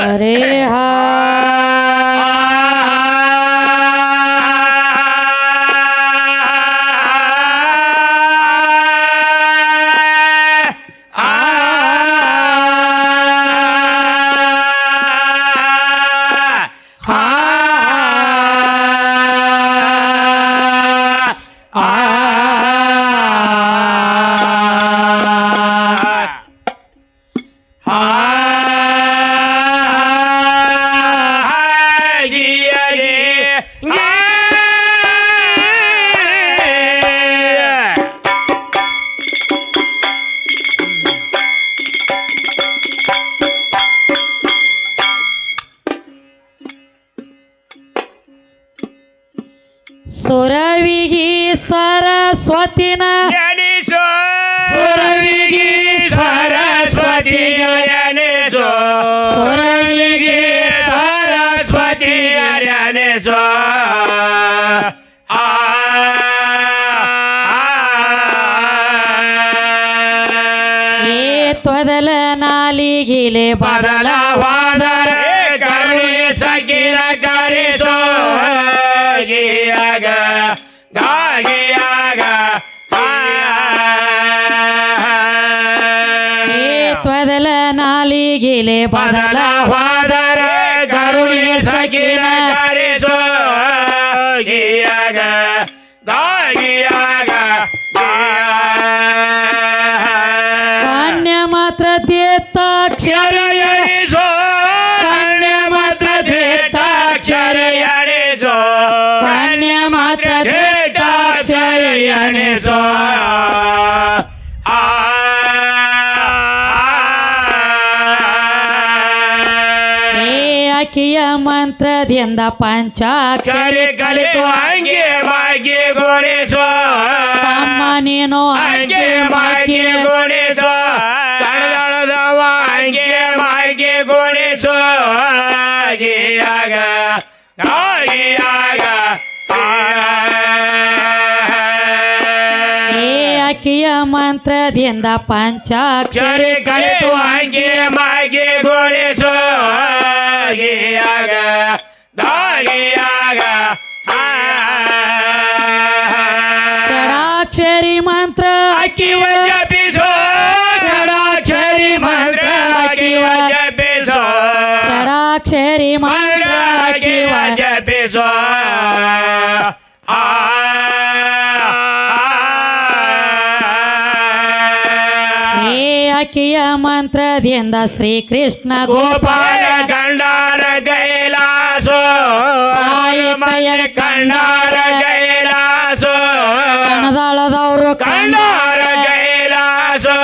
ಹರೇ ಹಾ ಸರಸ್ವತಿನ ಸುರವಿಗಿ ಸರಸ್ವತಿ ಸುರವಿಗಿ ಸರಸ್ವತಿ ಏ ತ್ವದಲ ನಾಲಿಗಿಲೆ ಬದಲವಾದರೆ ನಾಲಿಗಿಲೆ ಬದಲವಾದರೆ ಮಂತ್ರದಿಂದ ಪಂಚಾಕ್ಷರಿ ಕಲಿತು ಹಂಗೆ ಮಾಗಿ ಗೋಣಿಸೋ ತಮ್ಮ ನೀನು ಹಂಗೆ ಮಾಗಿ ಗೋಣಿಸೋ ಕಣದಳದವ ಹಂಗೆ ಮಾಗಿ ಗೋಣಿಸೋ ಆಗಿಯಾಗ ಮಂತ್ರದಿಂದ ಪಂಚಾಕ್ಷರಿ ಕಲಿತು ಹಂಗೆ ಮಾಗಿ ಗೋಣಿಸೋ ಆಗಿಯಾಗ ಏ ಮಂತ್ರದಿಂದ ಶ್ರೀಕೃಷ್ಣ ಗೋಪಾಲ ಕಂಡಾರ ಕೈಲಾಸೋ. ಕಂಡಾರ ಕೈಲಾಸೋ. ಕಣದಾಳದವರು ಕಂಡಾರ ಕೈಲಾಸೋ.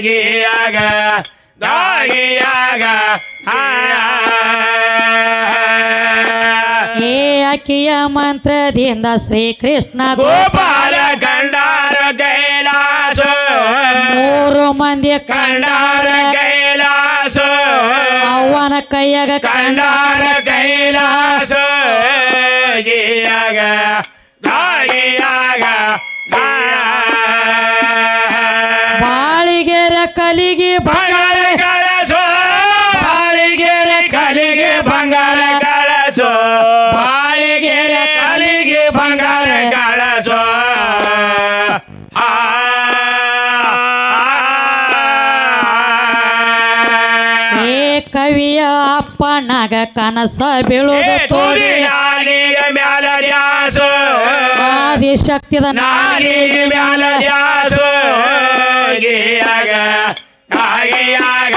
ಗಿಯಾಗ ಗಾಗಿಯಾಗ ಏ ಅಕಿಯ ಮಂತ್ರದಿಂದ ಶ್ರೀಕೃಷ್ಣ ಗೋಪಾಲ ಮೂರು ಮಂದಿ ಕಂಡಾರ ಕೈಲಾಸ. ಅವನ ಕೈಯಾಗ ಕಂಡಾರ ಕೈಲಾಸ. ಗಿಯಾಗ ಬಾಳಿಗೆರ ಕಲಿಗೆ ಬಂಗಾರ ಅಪ್ಪನಾಗ ಕನಸ ಬೀಳುದು ತೋರಿ ನಾಲಿಗೆ ಮ್ಯಾಲ ದ್ಯಾಸೋ ಆದಿಶಕ್ತಿದ ನಾಲಿಗೆ ಮ್ಯಾಲ ದ್ಯಾಸೋ ಗಿಯಾಗ ಗಾಗಿಯಾಗ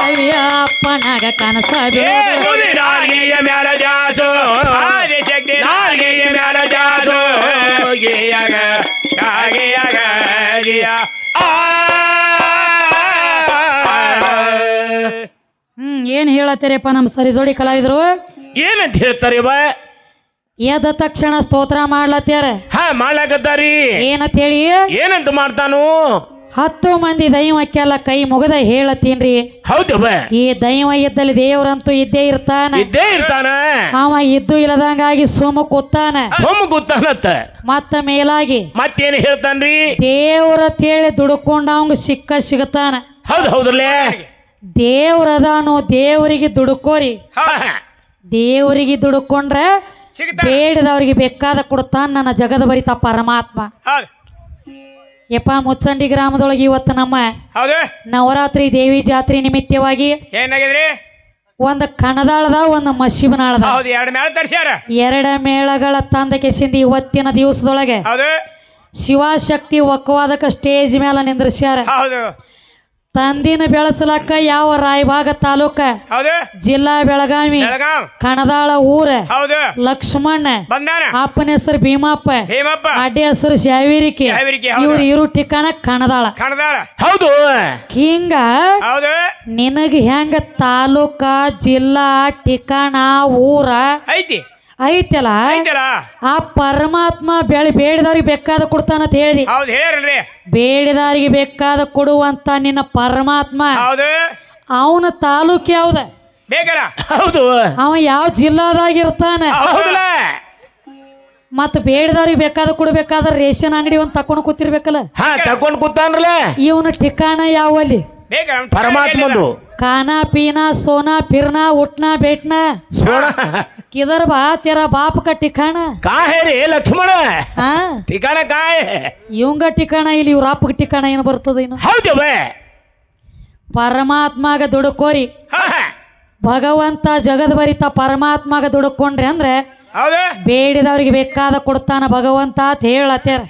ಕವಿಯ ಅಪ್ಪನಾಗ ಕನಸ ಬೀಳುದು ನಾಲಿಗೆ ಮ್ಯಾಲ ದ್ಯಾಸೋ ಆದಿಶಕ್ತಿ ನಾಲಿಗೆ ಮ್ಯಾಲ ದ್ಯಾಸೋ ಗಿಯಾಗ ಗಾಗಿಯಾಗ ಗಿಯ ಆ ಏನ್ ಹೇಳತ್ತೀರಪ್ಪ ನಮ್ಮ ಸರಿಜೋಡಿ ಕಲಾವಿದರು? ಏನಂತ ಹೇಳ್ತಾರೆ ಬಾ ಎದ್ದ ತಕ್ಷಣ ಸ್ತೋತ್ರ ಮಾಡ್ಲತ್ಯಾರ ಹಾ ಮಾಡ್ಲಾಕತ್ತಾರಿ ಏನಂತ ಹೇಳಿ? ಏನಂತ ಮಾಡ್ತಾನು? ಹತ್ತು ಮಂದಿ ದೈವಕ್ಕೆಲ್ಲ ಕೈ ಮುಗದ ಹೇಳತ್ತೀನ್ರಿ. ಹೌದು ಬಾ ಈ ದೈವ ಇದ್ದಲ್ಲಿ ದೇವರಂತೂ ಇದ್ದೇ ಇರ್ತಾನ. ಇದ್ದೇ ಇರ್ತಾನ. ಅವ ಇದ್ದು ಇಲ್ಲದಂಗಾಗಿ ಸುಮ್ಮ ಕೂತಾನ. ಸೋಮ ಗೊತ್ತಾನತ್ತ ಮತ್ತ ಮೇಲಾಗಿ ಮತ್ತೇನ್ ಹೇಳ್ತಾನ್ರಿ? ದೇವರ ತೇಳಿ ದುಡ್ಕೊಂಡ ಅವಂಗ ಸಿಕ್ಕ ಸಿಗತಾನ. ಹೌದು ಹೌದ್ರಲ್ಲೇ. ದೇವ್ರದಾನು ದೇವರಿಗೆ ದುಡುಕೋರಿ. ದೇವರಿಗೆ ದುಡುಕೊಂಡ್ರೆ ಬೇಡದವ್ರಿಗೆ ಬೇಕಾದ ಕೊಡ್ತಾನ ನನ್ನ ಜಗದ ಬರಿತ ಪರಮಾತ್ಮ. ಯಪ್ಪ ಮುಚ್ಚಂಡಿ ಗ್ರಾಮದೊಳಗೆ ಇವತ್ತು ನಮ್ಮ ನವರಾತ್ರಿ ದೇವಿ ಜಾತ್ರೆ ನಿಮಿತ್ತವಾಗಿ ಏನಾಗಿದ್ರಿ? ಒಂದು ಕಣದಾಳದ ಒಂದು ಮಶಿಬನಾಳದ ಎರಡು ಮೇಳಗಳ ತಂದ ಕೆಸಿಂದ ಇವತ್ತಿನ ದಿವಸದೊಳಗೆ ಶಿವಶಕ್ತಿ ಒಕ್ಕವಾದಕ ಸ್ಟೇಜ್ ಮೇಲೆ ನಿಂದ್ರಿಸ್ಯಾರ. ತಂದಿನ ಬೆಳೆಸಲಕ್ಕ ಯಾವ ರಾಯಭಾಗ ತಾಲೂಕ? ಹೌದು. ಜಿಲ್ಲಾ ಬೆಳಗಾವಿ. ಬೆಳಗಾವ್. ಕಣದಾಳ ಊರ. ಹೌದು. ಲಕ್ಷ್ಮಣ್ಣ. ಬಂದಾನ ಅಪ್ಪನ ಹೆಸರು ಭೀಮಪ್ಪ. ಅಡ್ಡಿ ಹೆಸರು ಶಾವಿರಿಕೆ. ಇವ್ರ ಇರು ಠಿಕಾಣ ಕಣದಾಳ. ಕಣದಾಳ. ಹೌದು. ಹಿಂಗ ಹೌದು. ನಿನಗ ಹೆಂಗ ತಾಲೂಕ ಜಿಲ್ಲಾ ಠಿಕಾಣ ಊರ? ಐತಿ. ಐತಲ್ಲ? ಆ ಪರಮಾತ್ಮ ಬೆಳೆ ಬೇಡದವ್ರಿಗೆ ಬೇಕಾದ ಕೊಡ್ತಾನಂತ ಹೇಳಿದಿ ಹೌದು ಬೇಡದವ್ರಿಗೆ ಬೇಕಾದ ಕೊಡುವಂತ ನಿನ್ನ ಪರಮಾತ್ಮ. ಅವನ ತಾಲೂಕ್ ಯಾವ್ದ ಹೌದು. ಅವ ಯಾವ ಜಿಲ್ಲಾದಾಗಿರ್ತಾನೆ ಮತ್ ಬೇಡದವ್ರಿಗೆ ಬೇಕಾದ ಕೊಡ್ಬೇಕಾದ್ರೆ ರೇಷನ್ ಅಂಗಡಿ ಒಂದ್ ತಕೊಂಡ್ ಕೂತಿರ್ಬೇಕಲ್ಲ? ಹಾ ತಕೊಂಡ್ ಕೂತಾನ್ರಲ್ಲ? ಇವನ ಠಿಕಾಣ ಯಾವ ಅಲ್ಲಿ? ಪರಮಾತ್ಮ ಖಾನಾ ಪೀನಾ ಸೋನಾ ಪಿರ್ನಾ ಉಟ್ನಾ ಬೇಟ್ನಾ? ಸೋನಾ. किधर बा तेरा बाप का ठिकाना कहाँ है रे लक्ष्मण ಹಾ ठिकाना है ಇಲ್ಲಿ ಇವ್ರ ಅಪ್ಪಗೆ ಏನು ಬರ್ತದೇನು ಹೌದು ಬೇ. ಪರಮಾತ್ಮಾಗ ದುಡುಕೋರಿ. ಹಾ, ಭಗವಂತ ಜಗದ್ಭರಿತ ಪರಮಾತ್ಮಾಗ ದುಡುಕೊಂಡ್ರಿ ಅಂದ್ರೆ ಬೇಡಿದವ್ರಿಗೆ ಬೇಕಾದ ಕೊಡ್ತಾನ ಭಗವಂತ ಅಂತ ಹೇಳತ್ತಾರ.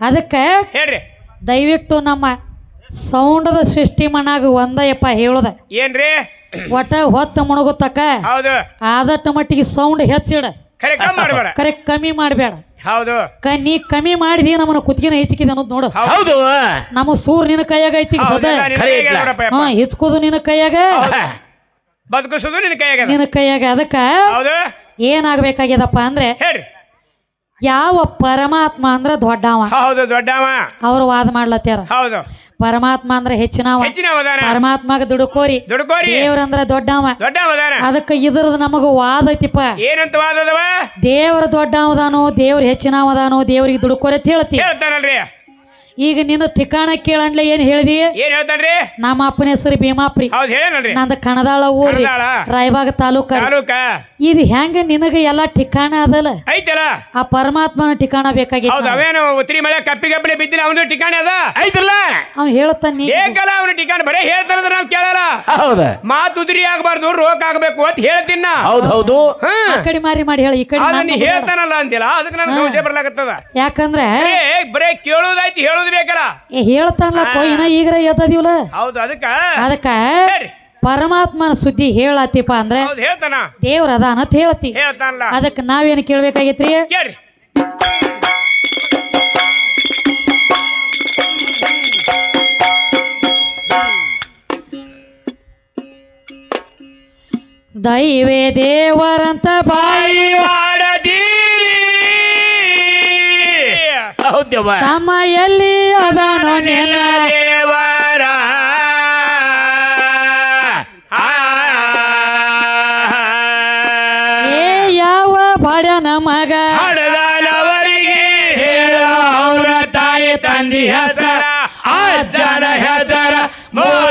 ಅದಕ್ಕೆ ಹೇಳ್ರಿ. ದಯವಿಟ್ಟು ನಮ್ಮ ಸೌಂಡದ ಸೃಷ್ಟಿ ಮನಾಗ ಒಂದಯಪ್ಪ ಹೇಳುದ. ಏನ್ರಿ? ಒಟ್ಟ ಹೊತ್ತ ಮುಣಗುತ್ತಕ್ಕ? ಹೌದು. ಆದಷ್ಟು ಮಟ್ಟಿಗೆ ಸೌಂಡ್ ಹೆಚ್ಚಿಡ. ಮಾಡಬೇಡ. ಕರೆಕ್ಟ್ ಕಮ್ಮಿ ಮಾಡಬೇಡ. ಹೌದು. ಕ ನೀ ಕಮ್ಮಿ ಮಾಡಿದಿ ನಮ್ಮನ್ನ ಕುತ್ತಿಗೆನ ಹೆಚ್ಚಿಕಿದೆ ಅನ್ನೋದು ನೋಡು. ಹೌದು. ನಮ್ಮ ಸೂರ್ ನಿನ್ನ ಕೈಯಾಗ ಐತಿ ಹೆಚ್ಕೋದು ಸದ ನಿನ್ನ ಕೈಯಾಗ ಐತ್ಲಾ? ನೋಡಪ್ಪ ಹಾ ಯಪ್ಪ. ಹಿಚ್ಕೋದು ನಿನ್ನ ಕೈಯಾಗ. ಬದುಕಿಸೋದು ನಿನ್ನ ಕೈಯಾಗ ನಿನ್ನ ಕೈಯಾಗ ಅದಕ್ಕ ಏನಾಗಬೇಕಾಗ್ಯದಪ್ಪ ಅಂದ್ರೆ ಯಾವ ಪರಮಾತ್ಮ ಅಂದ್ರ ದೊಡ್ಡವ? ಹೌದು ದೊಡ್ಡವ. ಅವ್ರು ವಾದ ಮಾಡ್ಲತ್ತಾರ ಹೌದು. ಪರಮಾತ್ಮ ಅಂದ್ರೆ ಹೆಚ್ಚಿನವ. ಹೆಚ್ಚಿನ ಪರಮಾತ್ಮಗ ದುಡುಕೋರಿ. ದೇವ್ರ ದೇವ್ರಂದ್ರ ದೊಡ್ಡವ. ಅದಕ್ಕೆ ಅವದಾನ ಅದಕ್ಕ ಇದ್ರದ ನಮಗ ವಾದ ಐತಿಪ್ಪ. ಏನಂತ ವಾದ ದೇವ್ರ ದೊಡ್ಡವದಾನು ದೇವ್ರ ಹೆಚ್ಚಿನವದಾನು ದೇವ್ರಿಗೆ ದುಡುಕೋರಿ ಅಂತ ಹೇಳ್ತಿ. ಹೇಳ್ತಾನಲ್ರಿ. ಈಗ ನಿನ್ನ ಠಿಕಾಣ ಕೇಳಂಡ್ಲೆ ಏನ್ ಹೇಳಿದಿ? ಏನ್ ಹೇಳ್ತಾನ್ರಿ? ನಮ್ಮ ಅಪ್ಪನ ಹೆಸರು ಭೀಮಾಪ್ರಿ. ಹೌದು ಹೇಳೇನಲ್ರಿ? ನಂದ ಕಣದಾಳ ಊರಿ. ರಾಯಬಾಗ ತಾಲೂಕ ಇದು ಹೆಂಗ ನಿನಗ ಎಲ್ಲಾ ಠಿಕಾಣ ಅದಲ್ಲ? ಐತಲ್ಲ? ಆ ಪರಮಾತ್ಮನ ಠಿಕಾಣ ಬೇಕಾಗಿತ್ತು ಅವೇನು ಉತ್ರಿ ಮಳೆ ಕಪ್ಪಿ ಕಪ್ಪಲೆ ಬಿದ್ದಿಲ್ಲ ಅವನು ಠಿಕಾಣ ಅದ? ಐತಲ್ಲ? ಅವ್ನು ಹೇಳ್ತಾನ ಏಕಲ್ಲ ಅವನು ಠಿಕಾಣ ಬರೇ ಹೇಳ್ತಾನಂದ್ರೆ ನಾವು ಕೇಳಲ್ಲ. ಹೌದ. ಮಾತು ಉದ್ರಿ ಆಗಬಾರ್ದು ರೋಗ ಆಗ್ಬೇಕು ಅಂತ ಹೇಳ್ತೀನಿ ನಾ. ಹೌದು ಹೌದು. ಆ ಕಡೆ ಮಾರಿ ಮಾಡಿ ಹೇಳಿ ಈ ಕಡೆ ಹೇಳ್ತಾನಲ್ಲ ಅಂತಿಲ್ಲ ಅದಕ್ಕೆ ನನಗೆ ಸಮಸ್ಯೆ ಬರ್ಲಾಗತ್ತದ ಯಾಕಂದ್ರೆ ಬರೇ ಬರೇ ಕೇಳೋದಾಯ್ತು ಹೇಳೋದು ಬೇಕಲ್ಲ? ಏ ಹೇಳ್ತಾನಲ್ಲ ಕೊಯ್ನ ಈಗ್ರ ಎದ್ದದಿವಲ್ಲ? ಹೌದು ಅದಕ್ಕ? ಅದಕ್ಕ ಹೇಳ್ರಿ ಪರಮಾತ್ಮನ ಸುದ್ದಿ ಹೇಳತ್ತಿಪ್ಪ ಅಂದ್ರೆ ಹೌದು ಹೇಳ್ತಾನ. ದೇವ್ರ ಅದ ಅಂತ ಹೇಳ್ತಿ ಹೇಳ್ತಾನಲ್ಲ. ಅದಕ್ಕೆ ನಾವೇನು ಕೇಳ್ಬೇಕಾಗೈತ್ರಿ? ಕೇಳ್ರಿ. ದೈವೇ ದೇವರಂತ ಬಾಯಿ ಹೌದವ್ವ ತಮ್ಮ ಎಲ್ಲಿ ಅದಾನೋ ನಿನ್ನ ದೇವರ. ಆ. ಏ ಯಾವ ಬಡನ ಮಗ? ಹಡದಲವರಿಗೆ ಹೇಳ ಅವರ ತಾಯಿ ತಂದಿ ಹೆಸರ ಅಜ್ಜನ ಹೆಸರ ಮೋತ್ಯನ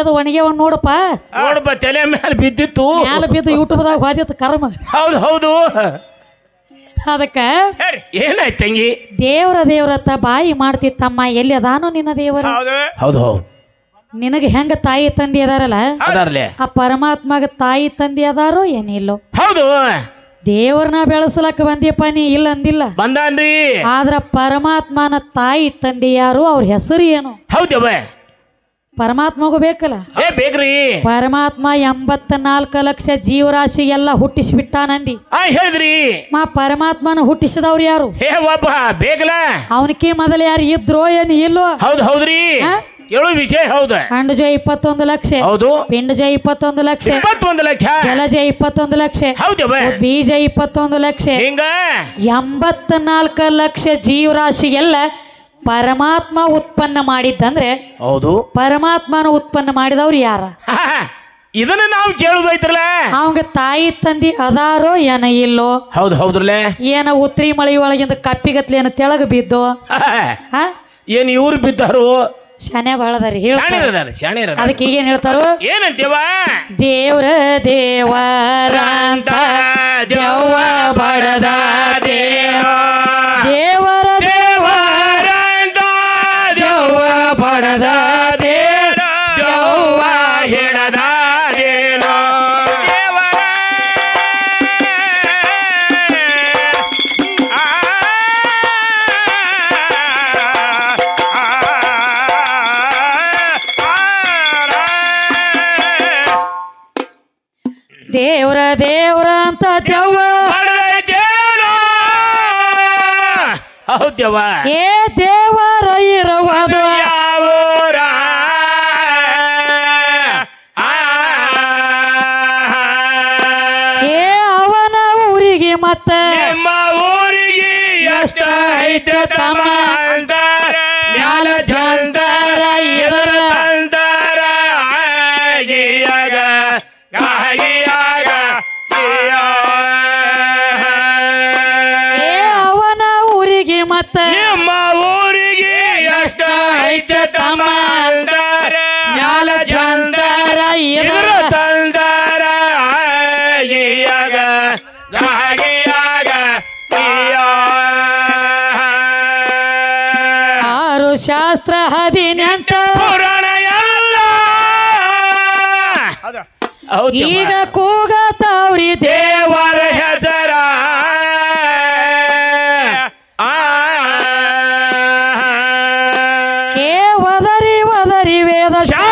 ಟೊಂಗ್ಯದ ಒಣಗ್ಯವ ನೋಡಪ್ಪ. ನೋಡಪ್ಪ ತಲೆ ಮೇಲೆ ಬಿದ್ದಿತ್ತು. ಮ್ಯಾಲ ಬಿದ್ದು ಯೂಟ್ಯೂಬ್ದಾಗ ಹೋದಿತ್ತು ಕರ್ಮ. ಹೌದು ಹೌದು. ಅದಕ್ಕ ಏನಾಯ್ತು ತಂಗಿ? ದೇವರ ದೇವ್ರತ್ತ ಬಾಯಿ ಮಾಡ್ತಿತ್ತಮ್ಮ ಎಲ್ಲಿ ಅದಾನೋ ನಿನ್ನ ದೇವರ? ಹೌದು. ಹೌದು ನಿನಗೆ ಹೆಂಗ ತಾಯಿ ತಂದೆ ಅದಾರಲ್ಲ? ಅದಾರ್ಲೆ. ಆ ಪರಮಾತ್ಮಗ ತಾಯಿ ತಂದೆ ಅದಾರೋ ಏನಿಲ್ಲೋ. ಹೌದು. ದೇವ್ರನ್ನ ಬೆಳೆಸಲಕ್ಕ ಬಂದಿಯಪ್ಪ ನೀ ಇಲ್ಲ ಅಂದಿಲ್ಲ. ಬಂದ್ರಿ ಆದ್ರ ಪರಮಾತ್ಮನ ತಾಯಿ ತಂದೆ ಯಾರು? ಅವ್ರ ಹೆಸರು ಏನು? ಹೌದವ್ವ ಪರಮಾತ್ಮಗೂ ಬೇಕಲ್ಲ? ಏ ಬೇಕ್ರಿ ಪರಮಾತ್ಮ ಎಂಬತ್ತ ನಾಲ್ಕು ಲಕ್ಷ ಜೀವರಾಶಿ ಎಲ್ಲ ಹುಟ್ಟಿಸಿಬಿಟ್ಟಾನಂದಿ. ಆ ಹೇಳಿದ್ರಿ. ಮಾ ಪರಮಾತ್ಮನ ಹುಟ್ಟಿಸಿದವ್ರು ಯಾರು? ಹೇ ಒಬ್ಬ ಬೇಕಲ್ಲ ಅವನಕ್ಕೆ ಮೊದಲು ಯಾರು ಇದ್ರೋ ಏನು ಇಲ್ಲೋ? ಹೌದು ಹೌದ್ರಿ. ಹಾ? ವಿಷಯ ಹೌದ. ಅಂಡಜ ಇಪ್ಪತ್ತೊಂದು ಲಕ್ಷ ಹೌದು. ಪಿಂಡಜ ಇಪ್ಪತ್ತೊಂದು ಲಕ್ಷ ಇಪ್ಪತ್ತೊಂದು ಲಕ್ಷ. ಜಲಜ ಇಪ್ಪತ್ತೊಂದು ಲಕ್ಷ ಹೌದು ಬೀಜ ಇಪ್ಪತ್ತೊಂದು ಲಕ್ಷ ಹಿಂಗ? ಎಂಬತ್ತ ನಾಲ್ಕು ಲಕ್ಷ ಜೀವರಾಶಿಗೆಲ್ಲ ಪರಮಾತ್ಮ ಉತ್ಪನ್ನ ಮಾಡಿದ್ದಂದ್ರೆ ಹೌದು. ಪರಮಾತ್ಮನ ಉತ್ಪನ್ನ ಮಾಡಿದವ್ರು ಯಾರ. ಇದನ್ನ ನಾವು ಕೇಳುದೈತ್ರಲ್ಲ ಅವಂಗ ತಾಯಿ ತಂದಿ ಅದಾರೋ ಏನ ಇಲ್ಲೋ? ಹೌದು ಹೌದ್ರಲ್ಲ ಏನ ಉತ್ರಿ ಮಳಿ ಒಳಗಿಂದ ಕಪ್ಪಿಗತ್ಲಿ ಏನ ತೆಳಗ ಬಿದ್ದು? ಹಾ ಏನ್ ಇವ್ರು ಬಿದ್ದಾರು? ಶಾನ್ಯ ಬಾಳದಾರಿ ಹೇಳ್ತಾರೆ ಅದಕ್ಕೆ ಈಗೇನ್ ಹೇಳ್ತಾರೋ? ಏನಂತೀವ? ದೇವ್ರ ದೇವರಂತ ದೆವ್ವ ದೇವ್ರ ದೇವ್ರ ಅಂತ ದೆವ್ವ? ಹೌದ್ಯವ್ವ ಏ ದೇವರ ಇರುವುದು. ಏ ಅವನ ಊರಿಗೆ ಮತ್ತೆ ಊರಿಗೆ ಎಷ್ಟ ಐತೆ ತಮ್ಮ ಊರಿಗೆ ಮತ್ತ ನಿಮ್ಮ ಊರಿಗೆ ಎಷ್ಟ ಐತೆ ತಮ್ಮ ಅಂದಾರ ಮ್ಯಾಲ ಚಂದಾರ ಇದರ ತಂದಾರ ಆಗಿಯಾಗ ಗಾಗಿಯಾಗ ಆರು ಶಾಸ್ತ್ರ ಹದಿನೆಂಟ. ಪುರಾಣ ಎಲ್ಲ. ಹೌದು. ಈಗ ಕೂಗತಾವ್ರಿ Clarimena, tchau!